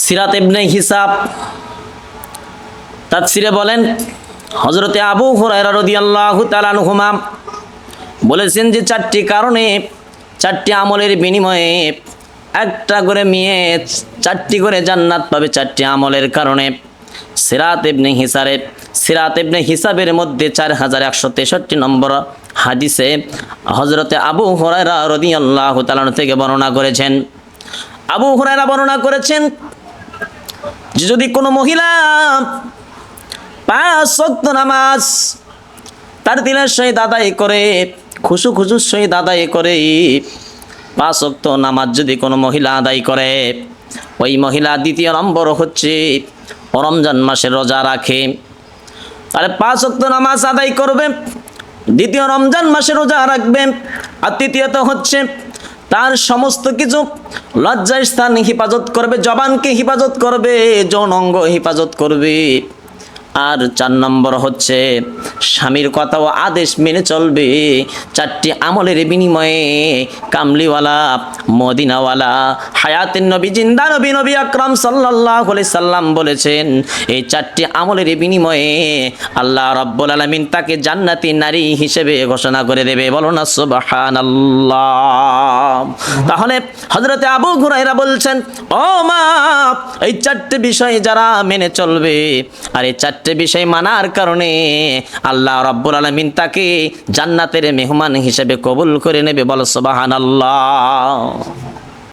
সিরাত ইবনে হিসাব। তাফসিরে বলেন হজরতে আবু হুরায়রা রাদিয়াল্লাহু বলেছেন যে চারটি কারণে, চারটি আমলের বিনিময়ে একটা করে মেয়ে চারটি করে জান্নাত পাবে চারটি আমলের কারণে। সিরাত ইবনে হিসারে সিরাত ইবনে হিসাবের মধ্যে চার হাজার একশো তেষট্টি নম্বর হাদিসে হজরতে আবু হুরায়রা রাদিয়াল্লাহু থেকে বর্ণনা করেছেন আবু হুরায়রা বর্ণনা করেছেন যে যদি কোনো মহিলা পাঁচ শক্ত নামাজ তার দিনের সহিত আদায় করে, খুশু খুশুর সহিত আদায় করে, পাঁচ অক্ত নামাজ যদি কোনো মহিলা আদায় করে, ওই মহিলা দ্বিতীয় নম্বর হচ্ছে রমজান মাসে রোজা রাখে। তাহলে পাঁচ অক্ত নামাজ আদায় করবে, দ্বিতীয় রমজান মাসে রোজা রাখবে, আর তৃতীয়ত হচ্ছে তার সমস্ত কিছু লজ্জায় স্থান হেফাজত করবে জবানকে হেফাজত করবে যৌন অঙ্গ হেফাজত করবে। আর চার নম্বর হচ্ছে, স্বামীর কথা ও আদেশ মেনে চলবে। চারটি আমলের বিনিময়ে কামলিওয়ালা, মদিনাওয়ালা, হায়াতের নবী, জিন্দা নবী নবী আকরাম সাল্লাহ সাল্লাম বলেছেন, এই চারটি আমলের বিনিময়ে আল্লাহ রব্বুল আলমিন তাকে জান্নাতি নারী হিসেবে ঘোষণা করে দেবে। বলো না সুবাহান তাহলে হজরতে আবু ঘুরাইরা বলছেন, ও মা, এই চারটি বিষয় যারা মেনে চলবে, আর এই চারটে বিষয় মানার কারণে আল্লাহ রব্বুল আলমিন তাকে জান্নাতের মেহমান হিসেবে কবুল করে নেবে। বল সোবাহান আল্লাহ